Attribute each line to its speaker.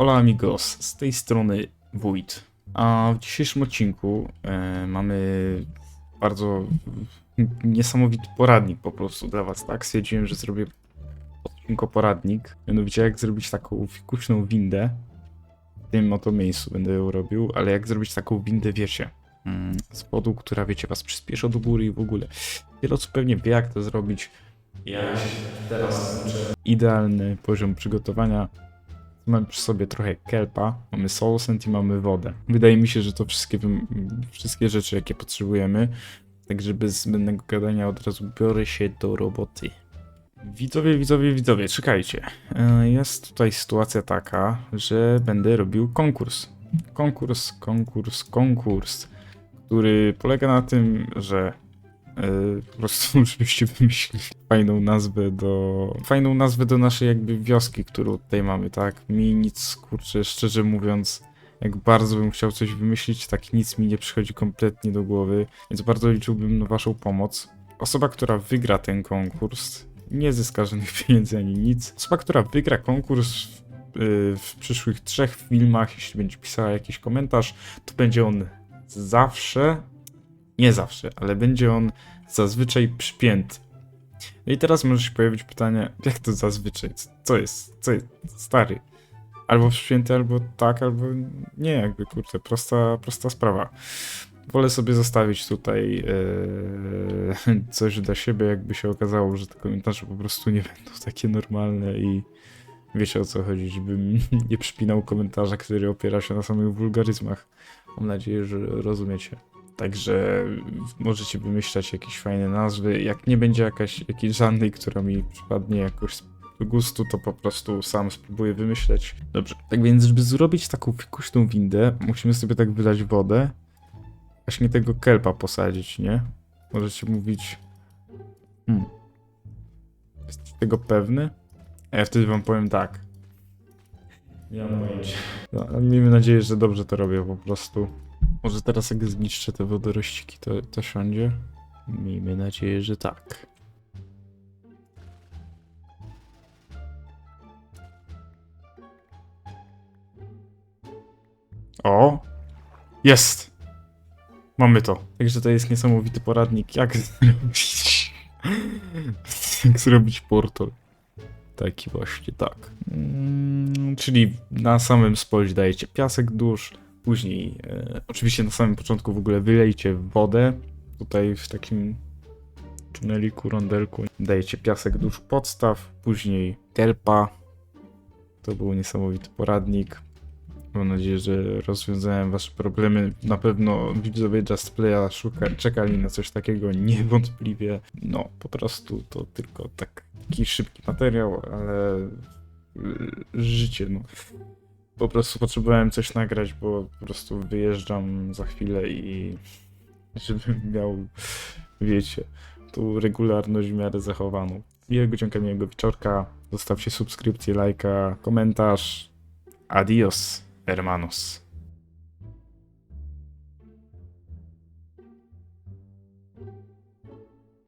Speaker 1: Hola amigos, z tej strony Wójt. A w dzisiejszym odcinku e, mamy bardzo niesamowity poradnik po prostu dla was, tak? Stwierdziłem, że zrobię odcinko poradnik, mianowicie jak zrobić taką fikuśną windę. W tym oto miejscu będę ją robił, ale jak zrobić taką windę, wiecie, mm, z wodu, która, wiecie, was przyspiesza do góry i w ogóle. Wiele osób pewnie wie, jak to zrobić. Ja teraz. Idealny poziom przygotowania Mamy przy sobie trochę kelpa, mamy soul sand i mamy wodę. Wydaje mi się, że to wszystkie, wszystkie rzeczy, jakie potrzebujemy. Także bez zbędnego gadania od razu biorę się do roboty. Widzowie, widzowie, widzowie, czekajcie. E, Jest tutaj sytuacja taka, że będę robił konkurs. Konkurs, konkurs, konkurs, który polega na tym, że po prostu żebyście wymyślili fajną nazwę do. Fajną nazwę do naszej jakby wioski, którą tutaj mamy, tak? Mi nic, kurczę, szczerze mówiąc, jak bardzo bym chciał coś wymyślić, tak nic mi nie przychodzi kompletnie do głowy, więc bardzo liczyłbym na waszą pomoc. Osoba, która wygra ten konkurs, nie zyska żadnych pieniędzy ani nic. Osoba, która wygra konkurs w, yy, w przyszłych trzech filmach, jeśli będzie pisała jakiś komentarz, to będzie on zawsze, nie zawsze, ale będzie on zazwyczaj przypięty. No i teraz może się pojawić pytanie, jak to zazwyczaj? Co jest? Co jest? Stary. Albo przypięty, albo tak, albo nie, jakby kurczę, prosta, prosta sprawa. Wolę sobie zostawić tutaj e, coś dla siebie, jakby się okazało, że te komentarze po prostu nie będą takie normalne i wiecie o co chodzi, żebym nie przypinał komentarza, który opiera się na samych wulgaryzmach. Mam nadzieję, że rozumiecie. Także możecie wymyślać jakieś fajne nazwy. Jak nie będzie jakaś, jakiejś żadnej, która mi przypadnie jakoś z gustu, to po prostu sam spróbuję wymyśleć. Dobrze, tak więc, żeby zrobić taką fikuśną windę, musimy sobie tak wylać wodę. Właśnie tego kelpa posadzić, nie? Możecie mówić... Hmm. Jesteś tego pewny? A ja wtedy wam powiem tak. Pojęcia. No, miejmy nadzieję, że dobrze to robię po prostu. Może teraz jak zniszczę te wodorościki, to, to siądzie? Miejmy nadzieję, że tak. O! Jest! Mamy to. Także to jest niesamowity poradnik, jak zrobić... jak zrobić portal. Taki właśnie, tak. Mm, czyli na samym spodzie dajecie piasek dusz, Później, e, oczywiście na samym początku w ogóle wylejcie wodę. Tutaj w takim tuneliku, rondelku dajecie piasek dusz podstaw. Później kelpa. To był niesamowity poradnik. Mam nadzieję, że rozwiązałem wasze problemy. Na pewno widzowie Just Playa szuka, czekali na coś takiego, niewątpliwie. No, po prostu to tylko tak, taki szybki materiał, ale y, życie, no po prostu potrzebowałem coś nagrać, bo po prostu wyjeżdżam za chwilę i żebym miał, wiecie, tą regularność w miarę zachowaną. Miłego dzięka, miłego wieczorka. Zostawcie subskrypcję, lajka, komentarz. Adios, hermanos.